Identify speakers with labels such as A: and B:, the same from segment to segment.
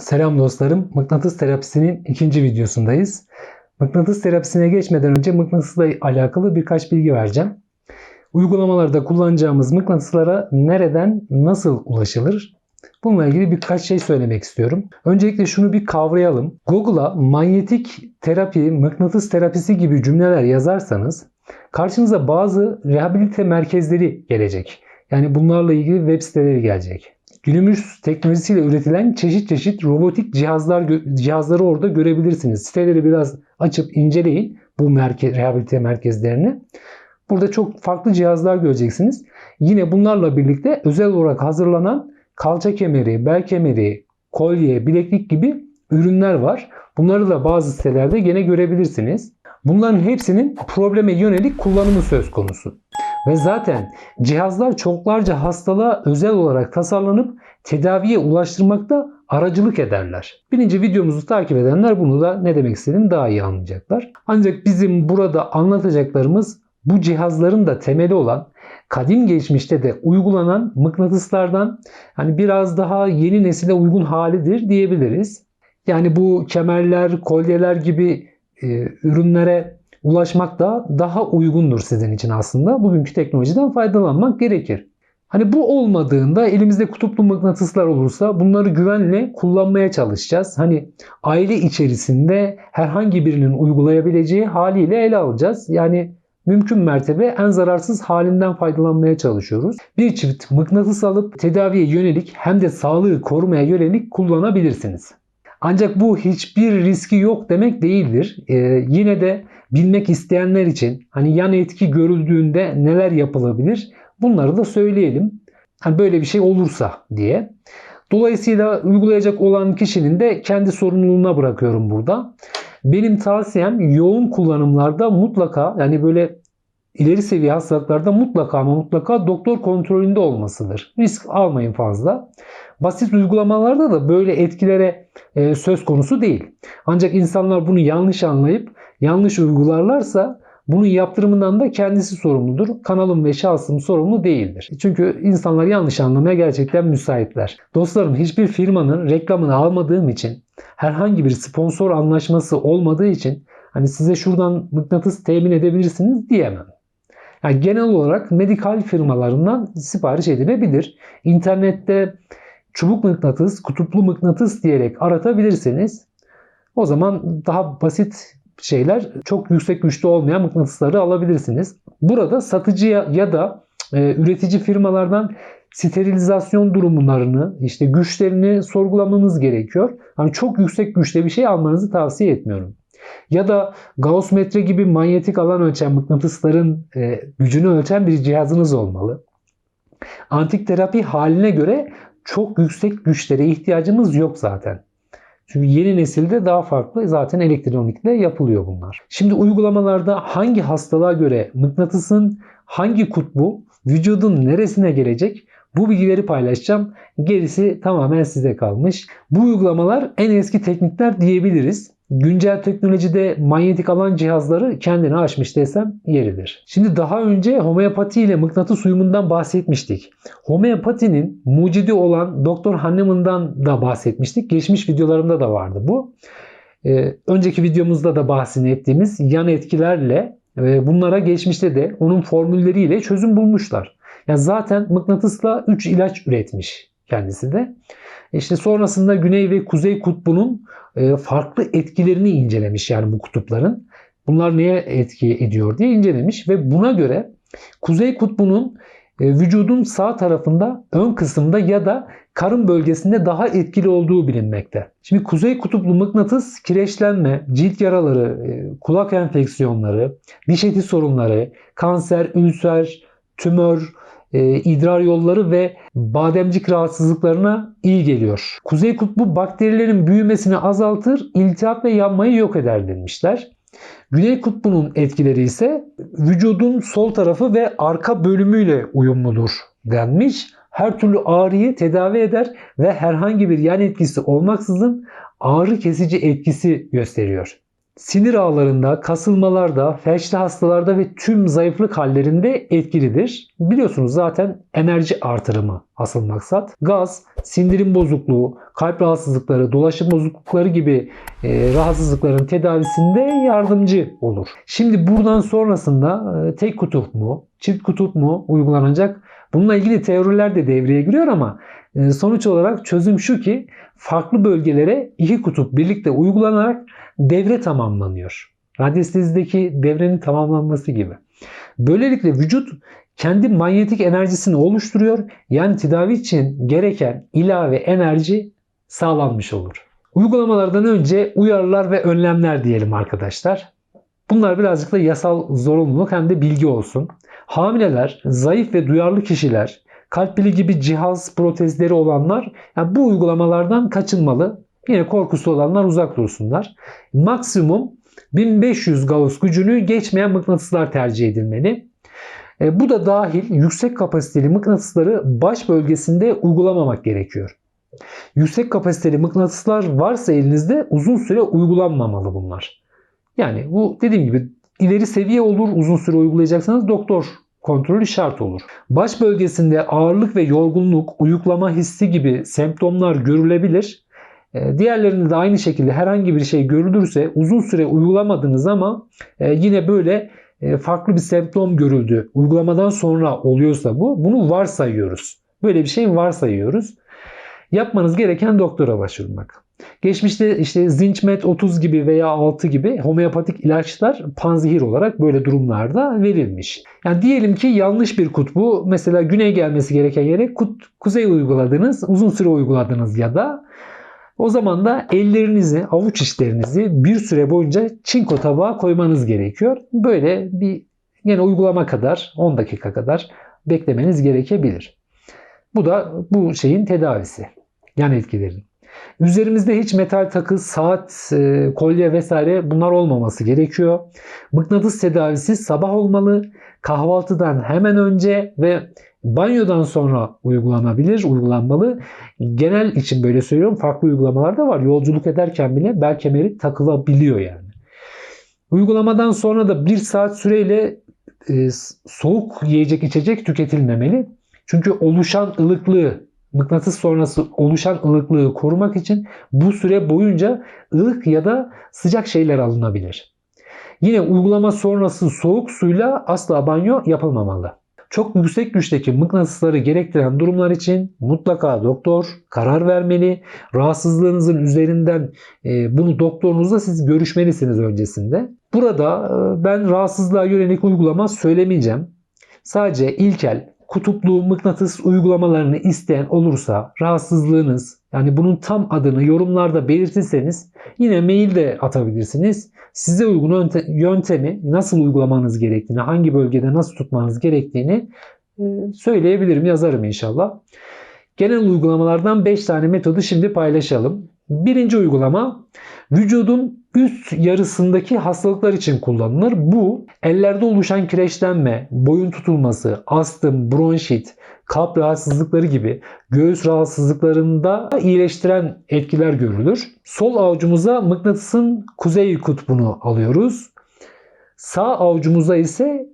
A: Selam dostlarım. Mıknatıs terapisinin ikinci videosundayız. Mıknatıs terapisine geçmeden önce mıknatısla alakalı birkaç bilgi vereceğim. Uygulamalarda kullanacağımız mıknatıslara nereden nasıl ulaşılır? Bununla ilgili birkaç şey söylemek istiyorum. Öncelikle şunu bir kavrayalım. Google'a manyetik terapi, mıknatıs terapisi gibi cümleler yazarsanız karşınıza bazı rehabilite merkezleri gelecek. Yani bunlarla ilgili web siteleri gelecek günümüz teknolojisiyle üretilen çeşit çeşit robotik cihazlar cihazları orada görebilirsiniz. Siteleri biraz açıp inceleyin bu merke, rehabilite merkezlerini. Burada çok farklı cihazlar göreceksiniz. Yine bunlarla birlikte özel olarak hazırlanan kalça kemeri, bel kemeri, kolye, bileklik gibi ürünler var. Bunları da bazı sitelerde gene görebilirsiniz. Bunların hepsinin probleme yönelik kullanımı söz konusu. Ve zaten cihazlar çoklarca hastalığa özel olarak tasarlanıp tedaviye ulaştırmakta aracılık ederler. Birinci videomuzu takip edenler bunu da ne demek istediğimi daha iyi anlayacaklar. Ancak bizim burada anlatacaklarımız bu cihazların da temeli olan kadim geçmişte de uygulanan mıknatıslardan hani biraz daha yeni nesile uygun halidir diyebiliriz. Yani bu kemerler, kolyeler gibi e, ürünlere ulaşmak da daha uygundur sizin için aslında. Bugünkü teknolojiden faydalanmak gerekir. Hani bu olmadığında elimizde kutuplu mıknatıslar olursa bunları güvenle kullanmaya çalışacağız. Hani aile içerisinde herhangi birinin uygulayabileceği haliyle ele alacağız. Yani mümkün mertebe en zararsız halinden faydalanmaya çalışıyoruz. Bir çift mıknatıs alıp tedaviye yönelik hem de sağlığı korumaya yönelik kullanabilirsiniz. Ancak bu hiçbir riski yok demek değildir. Ee, yine de bilmek isteyenler için hani yan etki görüldüğünde neler yapılabilir bunları da söyleyelim. Hani böyle bir şey olursa diye. Dolayısıyla uygulayacak olan kişinin de kendi sorumluluğuna bırakıyorum burada. Benim tavsiyem yoğun kullanımlarda mutlaka yani böyle ileri seviye hastalıklarda mutlaka ama mutlaka doktor kontrolünde olmasıdır. Risk almayın fazla. Basit uygulamalarda da böyle etkilere e, söz konusu değil. Ancak insanlar bunu yanlış anlayıp yanlış uygularlarsa bunun yaptırımından da kendisi sorumludur. Kanalım ve şahsım sorumlu değildir. Çünkü insanlar yanlış anlamaya gerçekten müsaitler. Dostlarım hiçbir firmanın reklamını almadığım için herhangi bir sponsor anlaşması olmadığı için hani size şuradan mıknatıs temin edebilirsiniz diyemem. Yani genel olarak medikal firmalarından sipariş edilebilir. İnternette çubuk mıknatıs, kutuplu mıknatıs diyerek aratabilirsiniz. O zaman daha basit şeyler çok yüksek güçlü olmayan mıknatısları alabilirsiniz. Burada satıcıya ya da e, üretici firmalardan sterilizasyon durumlarını, işte güçlerini sorgulamanız gerekiyor. Hani çok yüksek güçte bir şey almanızı tavsiye etmiyorum. Ya da Gauss metre gibi manyetik alan ölçen mıknatısların e, gücünü ölçen bir cihazınız olmalı. Antik terapi haline göre çok yüksek güçlere ihtiyacımız yok zaten. Çünkü yeni nesilde daha farklı zaten elektronikle yapılıyor bunlar. Şimdi uygulamalarda hangi hastalığa göre mıknatısın hangi kutbu vücudun neresine gelecek bu bilgileri paylaşacağım. Gerisi tamamen size kalmış. Bu uygulamalar en eski teknikler diyebiliriz güncel teknolojide manyetik alan cihazları kendini aşmış desem yeridir. Şimdi daha önce homeopati ile mıknatıs uyumundan bahsetmiştik. Homeopatinin mucidi olan Doktor Hahnemann'dan da bahsetmiştik. Geçmiş videolarımda da vardı bu. Ee, önceki videomuzda da bahsini ettiğimiz yan etkilerle ve bunlara geçmişte de onun formülleriyle çözüm bulmuşlar. Yani zaten mıknatısla 3 ilaç üretmiş kendisi de. İşte sonrasında Güney ve Kuzey Kutbu'nun e, farklı etkilerini incelemiş yani bu kutupların. Bunlar neye etki ediyor diye incelemiş ve buna göre Kuzey Kutbu'nun e, vücudun sağ tarafında ön kısımda ya da karın bölgesinde daha etkili olduğu bilinmekte. Şimdi kuzey kutuplu mıknatıs kireçlenme, cilt yaraları, e, kulak enfeksiyonları, diş eti sorunları, kanser, ülser, tümör, e, idrar yolları ve bademcik rahatsızlıklarına iyi geliyor. Kuzey kutbu bakterilerin büyümesini azaltır, iltihap ve yanmayı yok eder denmişler. Güney kutbunun etkileri ise vücudun sol tarafı ve arka bölümüyle uyumludur denmiş. Her türlü ağrıyı tedavi eder ve herhangi bir yan etkisi olmaksızın ağrı kesici etkisi gösteriyor. Sinir ağlarında, kasılmalarda, felçli hastalarda ve tüm zayıflık hallerinde etkilidir. Biliyorsunuz zaten enerji artırımı asıl maksat. Gaz, sindirim bozukluğu, kalp rahatsızlıkları, dolaşım bozuklukları gibi e, rahatsızlıkların tedavisinde yardımcı olur. Şimdi buradan sonrasında e, tek kutup mu, çift kutup mu uygulanacak? Bununla ilgili teoriler de devreye giriyor ama e, sonuç olarak çözüm şu ki farklı bölgelere iki kutup birlikte uygulanarak devre tamamlanıyor. Radyestezdeki devrenin tamamlanması gibi. Böylelikle vücut kendi manyetik enerjisini oluşturuyor. Yani tedavi için gereken ilave enerji sağlanmış olur. Uygulamalardan önce uyarılar ve önlemler diyelim arkadaşlar. Bunlar birazcık da yasal zorunluluk hem de bilgi olsun. Hamileler, zayıf ve duyarlı kişiler, kalp pili gibi cihaz protezleri olanlar yani bu uygulamalardan kaçınmalı. Yine korkusu olanlar uzak dursunlar. Maksimum 1500 Gauss gücünü geçmeyen mıknatıslar tercih edilmeli. E, bu da dahil yüksek kapasiteli mıknatısları baş bölgesinde uygulamamak gerekiyor. Yüksek kapasiteli mıknatıslar varsa elinizde uzun süre uygulanmamalı bunlar. Yani bu dediğim gibi ileri seviye olur uzun süre uygulayacaksanız doktor kontrolü şart olur. Baş bölgesinde ağırlık ve yorgunluk, uyuklama hissi gibi semptomlar görülebilir. E, diğerlerinde de aynı şekilde herhangi bir şey görülürse uzun süre uygulamadınız ama e, yine böyle e, farklı bir semptom görüldü. Uygulamadan sonra oluyorsa bu bunu varsayıyoruz. Böyle bir şey varsayıyoruz. Yapmanız gereken doktora başvurmak. Geçmişte işte Zinchmet 30 gibi veya 6 gibi homeopatik ilaçlar panzehir olarak böyle durumlarda verilmiş. Yani diyelim ki yanlış bir kutbu mesela güney gelmesi gereken yere kut, kuzey uyguladınız, uzun süre uyguladınız ya da o zaman da ellerinizi, avuç içlerinizi bir süre boyunca çinko tabağa koymanız gerekiyor. Böyle bir yine uygulama kadar 10 dakika kadar beklemeniz gerekebilir. Bu da bu şeyin tedavisi. Yan etkilerin. Üzerimizde hiç metal takı, saat, e, kolye vesaire bunlar olmaması gerekiyor. Mıknatıs tedavisi sabah olmalı. Kahvaltıdan hemen önce ve banyodan sonra uygulanabilir, uygulanmalı. Genel için böyle söylüyorum. Farklı uygulamalar da var. Yolculuk ederken bile bel kemeri takılabiliyor yani. Uygulamadan sonra da bir saat süreyle e, soğuk yiyecek içecek tüketilmemeli. Çünkü oluşan ılıklığı mıknatıs sonrası oluşan ılıklığı korumak için bu süre boyunca ılık ya da sıcak şeyler alınabilir. Yine uygulama sonrası soğuk suyla asla banyo yapılmamalı. Çok yüksek güçteki mıknatısları gerektiren durumlar için mutlaka doktor karar vermeli. Rahatsızlığınızın üzerinden e, bunu doktorunuzla siz görüşmelisiniz öncesinde. Burada e, ben rahatsızlığa yönelik uygulama söylemeyeceğim. Sadece ilkel kutuplu mıknatıs uygulamalarını isteyen olursa rahatsızlığınız yani bunun tam adını yorumlarda belirtirseniz yine mail de atabilirsiniz. Size uygun yöntemi nasıl uygulamanız gerektiğini, hangi bölgede nasıl tutmanız gerektiğini e, söyleyebilirim, yazarım inşallah. Genel uygulamalardan 5 tane metodu şimdi paylaşalım. Birinci uygulama vücudun üst yarısındaki hastalıklar için kullanılır. Bu ellerde oluşan kireçlenme, boyun tutulması, astım, bronşit, kalp rahatsızlıkları gibi göğüs rahatsızlıklarında iyileştiren etkiler görülür. Sol avucumuza mıknatısın kuzey kutbunu alıyoruz. Sağ avucumuza ise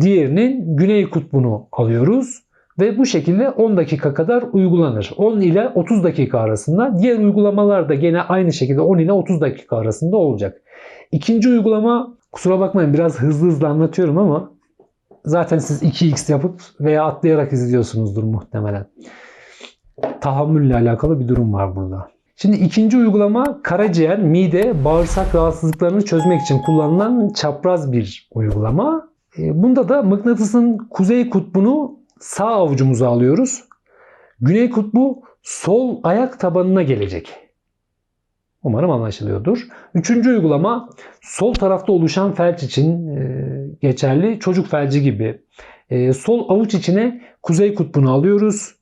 A: diğerinin güney kutbunu alıyoruz ve bu şekilde 10 dakika kadar uygulanır. 10 ile 30 dakika arasında. Diğer uygulamalar da gene aynı şekilde 10 ile 30 dakika arasında olacak. İkinci uygulama kusura bakmayın biraz hızlı hızlı anlatıyorum ama zaten siz 2x yapıp veya atlayarak izliyorsunuzdur muhtemelen. Tahammülle alakalı bir durum var burada. Şimdi ikinci uygulama karaciğer, mide, bağırsak rahatsızlıklarını çözmek için kullanılan çapraz bir uygulama. E, bunda da mıknatısın kuzey kutbunu sağ avucumuza alıyoruz. Güney kutbu sol ayak tabanına gelecek. Umarım anlaşılıyordur. Üçüncü uygulama sol tarafta oluşan felç için e, geçerli. Çocuk felci gibi. E, sol avuç içine kuzey kutbunu alıyoruz.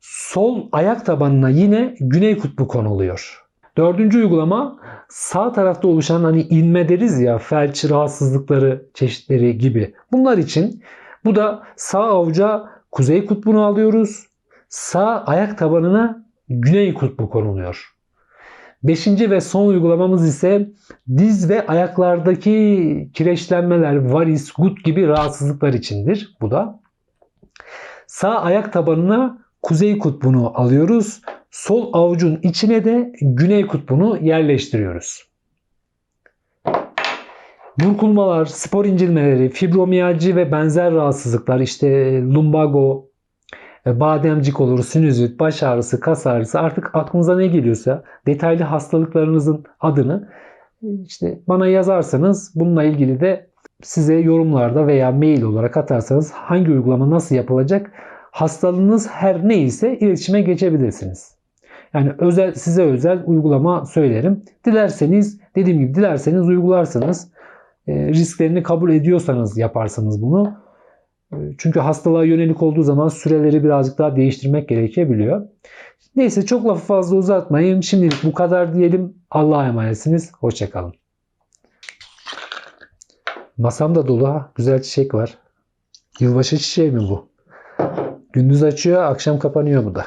A: Sol ayak tabanına yine güney kutbu konuluyor. Dördüncü uygulama sağ tarafta oluşan hani inme deriz ya felç rahatsızlıkları çeşitleri gibi. Bunlar için bu da sağ avuca kuzey kutbunu alıyoruz. Sağ ayak tabanına güney kutbu konuluyor. Beşinci ve son uygulamamız ise diz ve ayaklardaki kireçlenmeler, varis, gut gibi rahatsızlıklar içindir. Bu da. Sağ ayak tabanına kuzey kutbunu alıyoruz. Sol avucun içine de güney kutbunu yerleştiriyoruz. Burkulmalar, spor incilmeleri, fibromiyalji ve benzer rahatsızlıklar işte lumbago, e, bademcik olur, sinüzit, baş ağrısı, kas ağrısı artık aklınıza ne geliyorsa detaylı hastalıklarınızın adını e, işte bana yazarsanız bununla ilgili de size yorumlarda veya mail olarak atarsanız hangi uygulama nasıl yapılacak hastalığınız her neyse iletişime geçebilirsiniz. Yani özel size özel uygulama söylerim. Dilerseniz dediğim gibi dilerseniz uygularsınız. E, risklerini kabul ediyorsanız yaparsınız bunu. E, Çünkü hastalığa yönelik olduğu zaman süreleri birazcık daha değiştirmek gerekebiliyor. Neyse çok lafı fazla uzatmayayım. Şimdilik bu kadar diyelim. Allah'a emanetsiniz. Hoşçakalın. Masam da dolu ha. Güzel çiçek var. Yılbaşı çiçeği mi bu? Gündüz açıyor, akşam kapanıyor bu da.